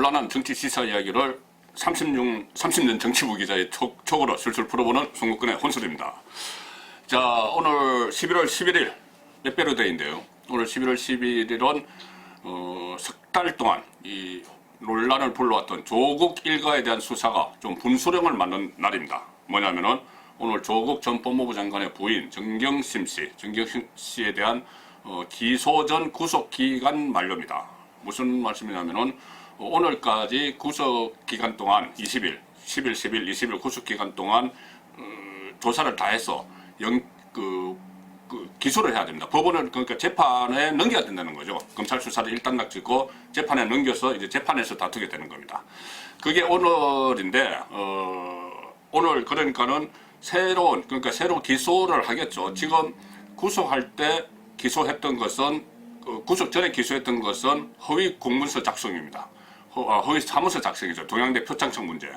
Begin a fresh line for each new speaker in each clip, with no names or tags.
혼란한 정치 시사 이야기를 30년, 30년 정치부 기자의 촉, 촉으로 술술 풀어보는 송국근의 혼술입니다. 자, 오늘 11월 11일 빼빼로 데이인데요. 오늘 11월 11일은 어, 석달 동안 이 논란을 불러왔던 조국 일가에 대한 수사가 좀 분수령을 맞는 날입니다. 뭐냐면은 오늘 조국 전 법무부 장관의 부인 정경심 씨, 정경심 씨에 대한 어, 기소 전 구속 기간 만료입니다. 무슨 말씀이냐면은 어, 오늘까지 구속 기간 동안 20일, 10일, 10일, 20일 구속 기간 동안 어, 조사를 다 해서 영, 그, 그 기소를 해야 됩니다. 법원을 그러니까 재판에 넘겨야 된다는 거죠. 검찰 수사를 일단 낙짓고 재판에 넘겨서 이제 재판에서 다투게 되는 겁니다. 그게 오늘인데 어, 오늘 그러니까는 새로운 그러니까 새로 기소를 하겠죠. 지금 구속할 때 기소했던 것은 그 구속 전에 기소했던 것은 허위 공문서 작성입니다. 허, 아, 허위 사무소 작성이죠. 동양대 표창청 문제.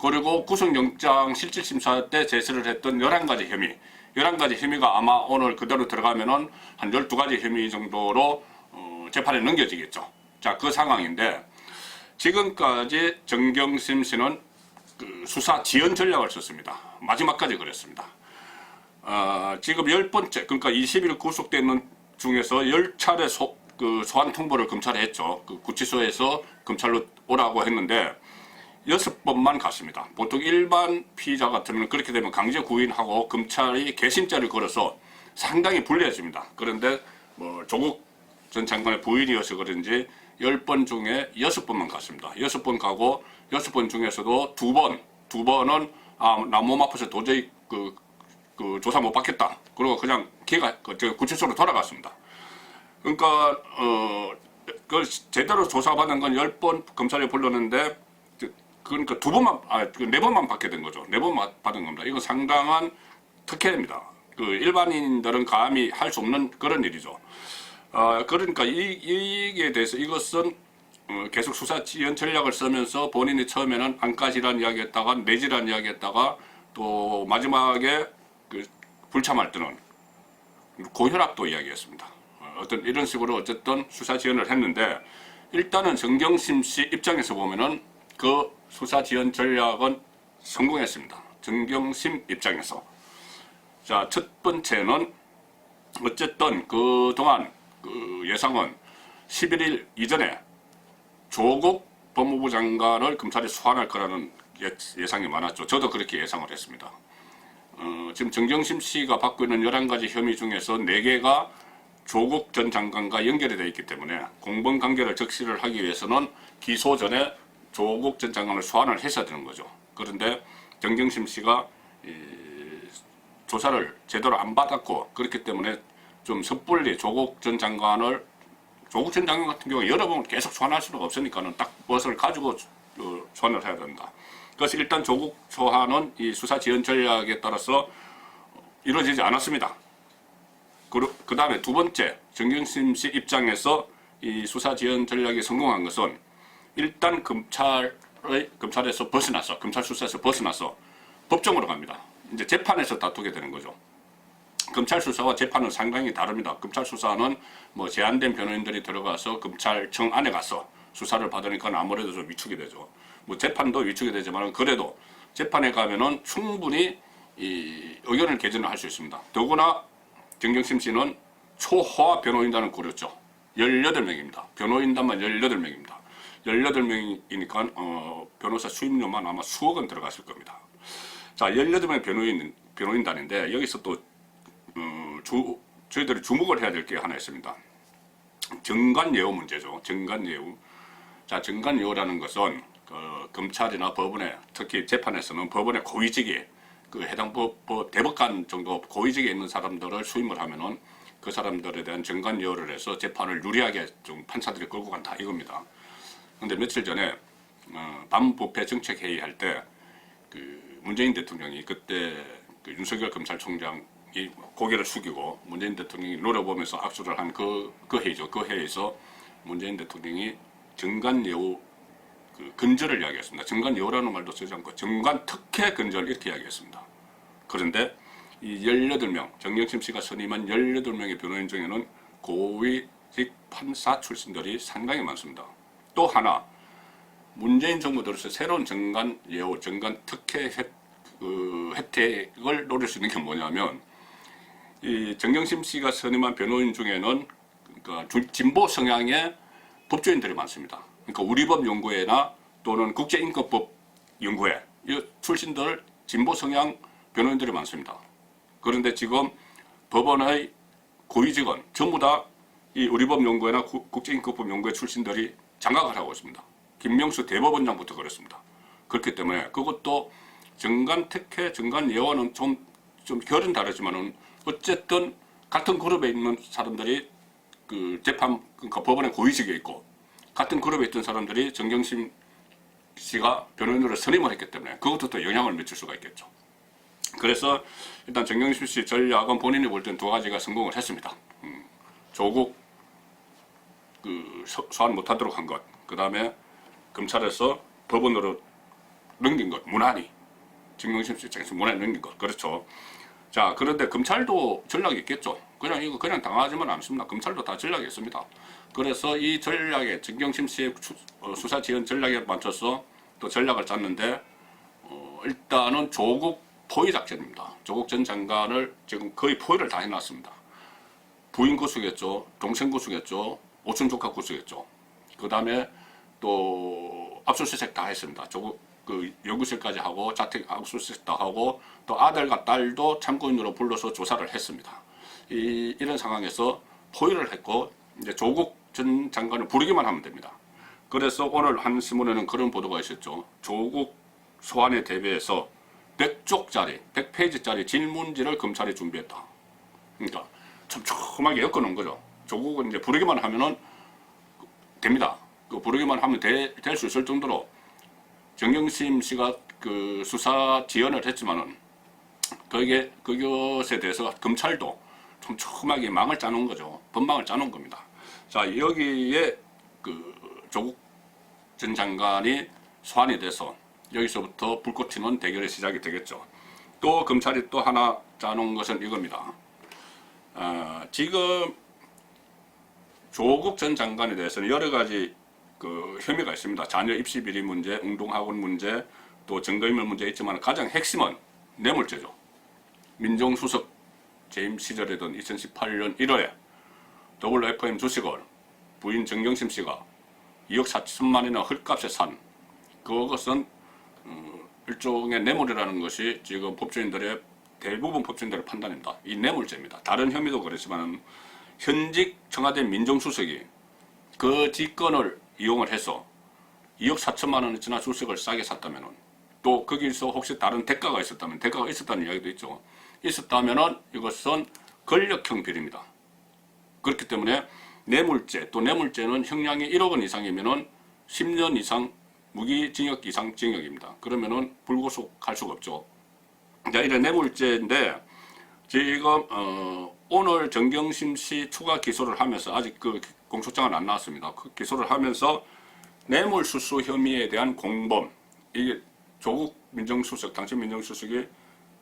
그리고 구속영장 실질심사 때 제시를 했던 11가지 혐의. 11가지 혐의가 아마 오늘 그대로 들어가면은 한 12가지 혐의 정도로 어, 재판에 넘겨지겠죠. 자, 그 상황인데 지금까지 정경심 씨는 그 수사 지연 전략을 썼습니다. 마지막까지 그랬습니다. 어, 지금 열 번째, 그러니까 20일 구속되는 중에서 10차례 소, 그 소환 통보를 검찰에 했죠. 그 구치소에서 검찰로 오라고 했는데 여섯 번만 갔습니다. 보통 일반 피의자 같으면 그렇게 되면 강제 구인하고 검찰이 개심죄를 걸어서 상당히 불리해집니다. 그런데 뭐 조국 전 장관의 부인이어서 그런지 열 번 중에 여섯 번만 갔습니다. 여섯 번 가고 여섯 번 중에서도 두 번, 두 번은 아, 나 몸 아파서 도저히 그, 그 조사 못 받겠다. 그리고 그냥 걔가 그, 저 구치소로 돌아갔습니다. 그러니까 어, 그 제대로 조사받은 건 열 번 검찰에 불렀는데 그- 그러니까 두 번만 아네 번만 받게 된 거죠. 네 번만 받은 겁니다. 이거 상당한 특혜입니다. 그 일반인들은 감히 할 수 없는 그런 일이죠. 어, 그러니까 이, 이에 대해서 이것은 어, 계속 수사 지연 전략을 쓰면서 본인이 처음에는 안까지란 이야기했다가 내지란 이야기했다가 또 마지막에 그 불참할 때는 고혈압도 이야기했습니다. 어, 어떤 이런 식으로 어쨌든 수사 지연을 했는데 일단은 정경심 씨 입장에서 보면은 그 수사 지연 전략은 성공했습니다. 정경심 입장에서 자 첫 번째는 어쨌든 그 동안 그 예상은 11일 이전에 조국 법무부 장관을 검찰이 소환할 거라는 예- 예상이 많았죠. 저도 그렇게 예상을 했습니다. 어, 지금 정경심 씨가 받고 있는 11가지 혐의 중에서 4개가 조국 전 장관과 연결이 되어 있기 때문에 공범 관계를 적시를 하기 위해서는 기소 전에 조국 전 장관을 소환을 했어야 되는 거죠. 그런데 정경심 씨가 이, 조사를 제대로 안 받았고 그렇기 때문에 좀 섣불리 조국 전 장관을 조국 전 장관 같은 경우 여러 번 계속 소환할 수는 없으니까는 딱 무엇을 가지고 어, 소환을 해야 된다. 그래서 일단 조국 소환은 이 수사 지연 전략에 따라서 이루어지지 않았습니다. 그 다음에 두 번째 정경심 씨 입장에서 이 수사 지연 전략이 성공한 것은 일단 검찰의 검찰에서 벗어나서 검찰 수사에서 벗어나서 법정으로 갑니다. 이제 재판에서 다투게 되는 거죠. 검찰 수사와 재판은 상당히 다릅니다. 검찰 수사는 뭐 제한된 변호인들이 들어가서 검찰청 안에 가서 수사를 받으니까 아무래도 좀 위축이 되죠. 뭐 재판도 위축이 되지만 그래도 재판에 가면은 충분히 이 의견을 개진을 할 수 있습니다. 더구나 정경심 씨는 초호화 변호인단을 고렸죠. 18명입니다. 변호인단만 18명입니다. 18명이니까 어, 변호사 수임료만 아마 수억 원 들어갔을 겁니다. 자, 18명의 변호인, 변호인단인데 여기서 또 어, 주, 저희들이 주목을 해야 될 게 하나 있습니다. 정관예우 문제죠. 정관예우. 자, 정관예우라는 것은 그 검찰이나 법원에 특히 재판에서는 법원의 고위직에 그 해당 법, 법 대법관 정도 고위직에 있는 사람들을 수임을 하면은 그 사람들에 대한 정관예우를 해서 재판을 유리하게 좀 판사들이 끌고 간다 이겁니다. 근데 며칠 전에 어, 반부패 정책 회의 할 때 그 문재인 대통령이 그때 그 윤석열 검찰총장이 고개를 숙이고 문재인 대통령이 노려보면서 악수를 한 그그 회의죠. 그 회의에서 문재인 대통령이 정관예우 그 근절을 이야기했습니다. 정관예우라는 말도 쓰지 않고 정관 특혜 근절 이렇게 이야기했습니다. 그런데 이 18명, 정경심 씨가 선임한 18명의 변호인 중에는 고위직 판사 출신들이 상당히 많습니다. 또 하나, 문재인 정부 들어서 새로운 정관 예우, 정관 특혜 혜, 그 혜택을 노릴 수 있는 게 뭐냐면 이 정경심 씨가 선임한 변호인 중에는 그러니까 주- 진보 성향의 법조인들이 많습니다. 그러니까 우리법 연구회나 또는 국제인권법 연구회 이 출신들 진보 성향 변호인들이 많습니다. 그런데 지금 법원의 고위 직원 전부 다 이 우리법 연구회나 구- 국제인권법 연구회 출신들이 장악을 하고 있습니다. 김명수 대법원장부터 그렇습니다. 그렇기 때문에 그것도 정관 특혜, 정관 예원은 좀, 좀 결은 다르지만은 어쨌든 같은 그룹에 있는 사람들이 그 재판, 그러니까 법원의 고위직에 있고 같은 그룹에 있던 사람들이 정경심 씨가 변호인으로 선임을 했기 때문에 그것도 또 영향을 미칠 수가 있겠죠. 그래서 일단 정경심 씨 전략은 본인이 볼 땐 두 가지가 성공을 했습니다. 음, 조국 그 소- 소환 못하도록 한 것, 그 다음에 검찰에서 법원으로 넘긴 것, 무난히 정경심 씨 입장에서 무난히 넘긴 것, 그렇죠. 자, 그런데 검찰도 전략이 있겠죠. 그냥 이거 그냥 당하지만 않습니다. 검찰도 다 전략이 있습니다. 그래서 이 전략에 정경심 씨의 수- 어, 수사 지원 전략에 맞춰서 또 전략을 짰는데 어, 일단은 조국 포위 작전입니다. 조국 전 장관을 지금 거의 포위를 다 해놨습니다. 부인 구수겠죠, 동생 구수겠죠, 오촌 조카 구수겠죠. 그 다음에 또 압수수색 다 했습니다. 조국 그 연구실까지 하고 자택 압수수색 다 하고 또 아들과 딸도 참고인으로 불러서 조사를 했습니다. 이, 이런 상황에서 포위를 했고 이제 조국 전 장관을 부르기만 하면 됩니다. 그래서 오늘 한 신문에는 그런 보도가 있었죠. 조국 소환에 대비해서 100쪽짜리, 100페이지짜리 질문지를 검찰이 준비했다. 그러니까 촘촘하게 엮어놓은 거죠. 조국은 이제 부르기만 하면은 됩니다. 그 부르기만 하면 될 수 있을 정도로 정경심 씨가 그 수사 지원을 했지만은 그게 그것에 대해서 검찰도 촘촘하게 망을 짜놓은 거죠. 법망을 짜놓은 겁니다. 자 여기에 그 조국 전 장관이 소환이 돼서 여기서부터 불꽃 튀는 대결의 시작이 되겠죠. 또 검찰이 또 하나 짜놓은 것은 이겁니다. 아, 지금 조국 전 장관에 대해서는 여러 가지 그 혐의가 있습니다. 자녀 입시 비리 문제, 웅동학원 문제, 또 증거인멸 문제 있지만 가장 핵심은 뇌물죄죠. 민정수석 재임 시절이던 2018년 1월에 WFM 주식을 부인 정경심 씨가 2억 4천만 원이나 헐값에 산 그것은 음, 일종의 뇌물이라는 것이 지금 법조인들의 대부분 법조인들의 판단입니다. 이 뇌물죄입니다. 다른 혐의도 그렇지만 현직 청와대 민정수석이 그 직권을 이용을 해서 2억 4천만 원어치나 주식을 싸게 샀다면은 또 거기서 혹시 다른 대가가 있었다면 대가가 있었다는 이야기도 있죠. 있었다면은 이것은 권력형 비리입니다. 그렇기 때문에 뇌물죄 또 뇌물죄는 형량이 1억 원 이상이면은 10년 이상 무기징역 이상 징역입니다. 그러면은 불구속할 수가 없죠. 자, 이런 뇌물죄인데 지금 어, 오늘 정경심 씨 추가 기소를 하면서 아직 그 공소장은 안 나왔습니다. 그 기소를 하면서 뇌물수수 혐의에 대한 공범 이게 조국 민정수석 당시 민정수석이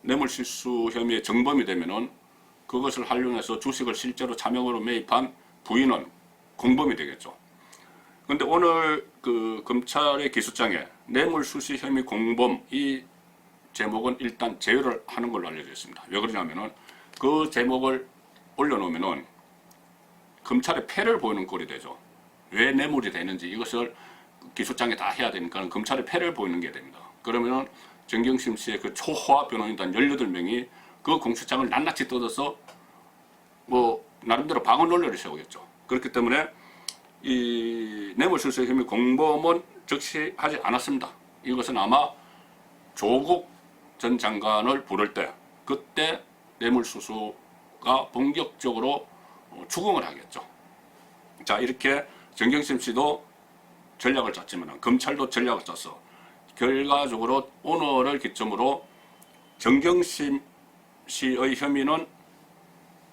뇌물수수 혐의의 정범이 되면은 그것을 활용해서 주식을 실제로 차명으로 매입한 부인은 공범이 되겠죠. 근데 오늘 그 검찰의 기소장에 뇌물 수수 혐의 공범 이 제목은 일단 제외를 하는 걸로 알려져 있습니다. 왜 그러냐면은 그 제목을 올려놓으면은 검찰의 패를 보이는 꼴이 되죠. 왜 뇌물이 되는지 이것을 기소장에 다 해야 되니까 검찰의 패를 보이는 게 됩니다. 그러면은 정경심 씨의 그 초호화 변호인단 18명이 그 공소장을 낱낱이 뜯어서 뭐 나름대로 방어 논리를 세우겠죠. 그렇기 때문에 이 뇌물수수의 혐의 공범은 적시하지 않았습니다. 이것은 아마 조국 전 장관을 부를 때 그때 뇌물수수가 본격적으로 어, 추궁을 하겠죠. 자 이렇게 정경심 씨도 전략을 짰지만 검찰도 전략을 짰어. 결과적으로 오늘을 기점으로 정경심 씨의 혐의는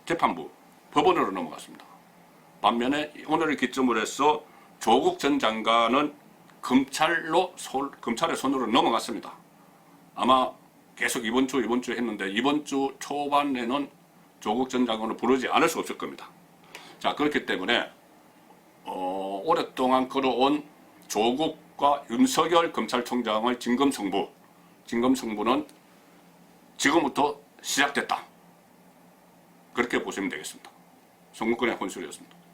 재판부 법원으로 넘어갔습니다. 반면에 오늘을 기점으로 해서 조국 전 장관은 검찰로 손- 검찰의 손으로 넘어갔습니다. 아마 계속 이번 주 이번 주 했는데 이번 주 초반에는 조국 전 장관을 부르지 않을 수 없을 겁니다. 자 그렇기 때문에 어, 오랫동안 끌어온 조국 과 윤석열 검찰총장의 진검 승부, 진검 승부는 지금부터 시작됐다. 그렇게 보시면 되겠습니다. 송국권의 혼술이었습니다.